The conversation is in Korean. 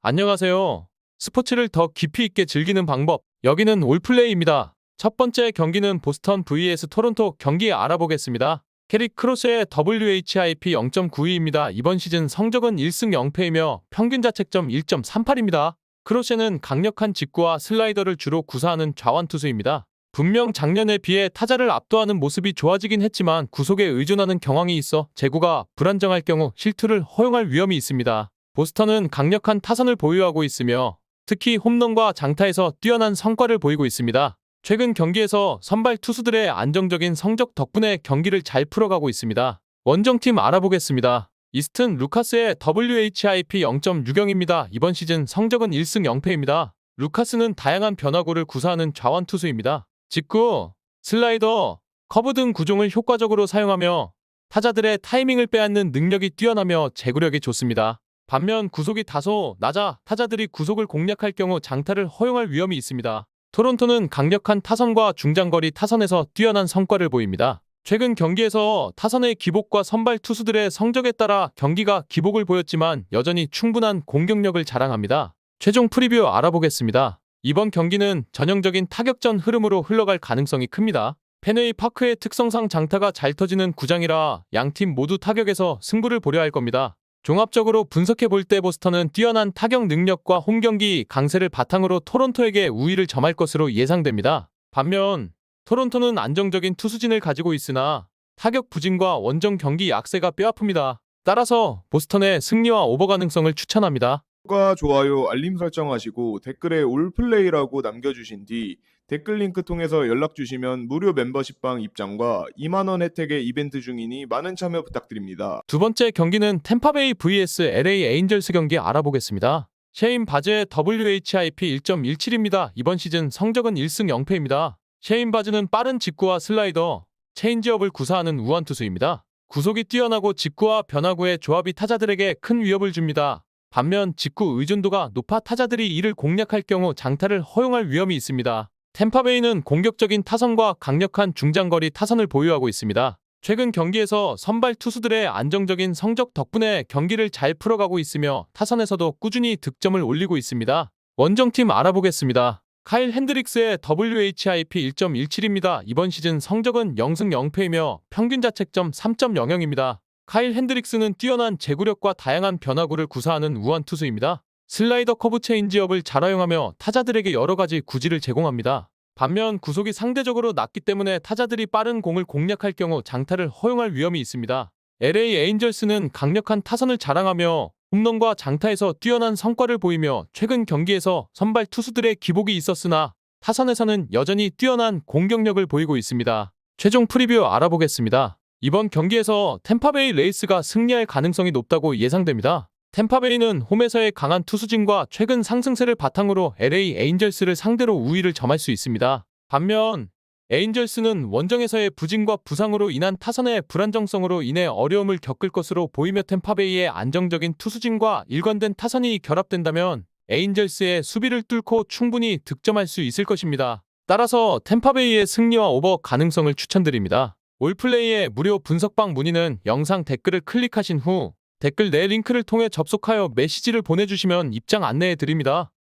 안녕하세요. 스포츠를 더 깊이 있게 즐기는 방법. 여기는 올플레이입니다. 첫 번째 경기는 보스턴 vs 토론토 경기 알아보겠습니다. 캐릭 크로스의 WHIP 0.92입니다. 이번 시즌 성적은 1승 0패이며 평균 자책점 1.38입니다. 크로셰는 강력한 직구와 슬라이더를 주로 구사하는 좌완 투수입니다. 분명 작년에 비해 타자를 압도하는 모습이 좋아지긴 했지만 구속에 의존하는 경황이 있어 제구가 불안정할 경우 실투를 허용할 위험이 있습니다. 보스턴은 강력한 타선을 보유하고 있으며 특히 홈런과 장타에서 뛰어난 성과를 보이고 있습니다. 최근 경기에서 선발 투수들의 안정적인 성적 덕분에 경기를 잘 풀어가고 있습니다. 원정팀 알아보겠습니다. 이스튼 루카스의 WHIP 0.60입니다. 이번 시즌 성적은 1승 0패입니다. 루카스는 다양한 변화구를 구사하는 좌완 투수입니다. 직구, 슬라이더, 커브 등 구종을 효과적으로 사용하며 타자들의 타이밍을 빼앗는 능력이 뛰어나며 제구력이 좋습니다. 반면 구속이 다소 낮아 타자들이 구속을 공략할 경우 장타를 허용할 위험이 있습니다. 토론토는 강력한 타선과 중장거리 타선에서 뛰어난 성과를 보입니다. 최근 경기에서 타선의 기복과 선발 투수들의 성적에 따라 경기가 기복을 보였지만 여전히 충분한 공격력을 자랑합니다. 최종 프리뷰 알아보겠습니다. 이번 경기는 전형적인 타격전 흐름으로 흘러갈 가능성이 큽니다. 페네이 파크의 특성상 장타가 잘 터지는 구장이라 양 팀 모두 타격에서 승부를 보려 할 겁니다. 종합적으로 분석해 볼 때 보스턴은 뛰어난 타격 능력과 홈 경기 강세를 바탕으로 토론토에게 우위를 점할 것으로 예상됩니다. 반면 토론토는 안정적인 투수진을 가지고 있으나 타격 부진과 원정 경기 약세가 뼈아픕니다. 따라서 보스턴의 승리와 오버 가능성을 추천합니다. 구독과 좋아요, 알림 설정하시고 댓글에 올플레이라고 남겨주신 뒤 댓글 링크 통해서 연락 주시면 무료 멤버십방 입장과 2만원 혜택의 이벤트 중이니 많은 참여 부탁드립니다. 두 번째 경기는 템파베이 vs LA 에인절스 경기 알아보겠습니다. 셰인 바즈의 WHIP 1.17입니다. 이번 시즌 성적은 1승 0패입니다. 셰인 바즈는 빠른 직구와 슬라이더, 체인지업을 구사하는 우완 투수입니다. 구속이 뛰어나고 직구와 변화구의 조합이 타자들에게 큰 위협을 줍니다. 반면 직구 의존도가 높아 타자들이 이를 공략할 경우 장타를 허용할 위험이 있습니다. 템파베이는 공격적인 타선과 강력한 중장거리 타선을 보유하고 있습니다. 최근 경기에서 선발 투수들의 안정적인 성적 덕분에 경기를 잘 풀어가고 있으며 타선에서도 꾸준히 득점을 올리고 있습니다. 원정팀 알아보겠습니다. 카일 핸드릭스의 WHIP 1.17입니다. 이번 시즌 성적은 0승 0패이며 평균 자책점 3.00입니다. 카일 핸드릭스는 뛰어난 제구력과 다양한 변화구를 구사하는 우완 투수입니다. 슬라이더 커브 체인지업을 잘 활용하며 타자들에게 여러 가지 구질을 제공합니다. 반면 구속이 상대적으로 낮기 때문에 타자들이 빠른 공을 공략할 경우 장타를 허용할 위험이 있습니다. LA 에인절스는 강력한 타선을 자랑하며 홈런과 장타에서 뛰어난 성과를 보이며 최근 경기에서 선발 투수들의 기복이 있었으나 타선에서는 여전히 뛰어난 공격력을 보이고 있습니다. 최종 프리뷰 알아보겠습니다. 이번 경기에서 템파베이 레이스가 승리할 가능성이 높다고 예상됩니다. 템파베이는 홈에서의 강한 투수진과 최근 상승세를 바탕으로 LA 에인절스를 상대로 우위를 점할 수 있습니다. 반면 에인절스는 원정에서의 부진과 부상으로 인한 타선의 불안정성으로 인해 어려움을 겪을 것으로 보이며 템파베이의 안정적인 투수진과 일관된 타선이 결합된다면 에인절스의 수비를 뚫고 충분히 득점할 수 있을 것입니다. 따라서 템파베이의 승리와 오버 가능성을 추천드립니다. 올플레이의 무료 분석방 문의는 영상 댓글을 클릭하신 후 댓글 내 링크를 통해 접속하여 메시지를 보내주시면 입장 안내해 드립니다.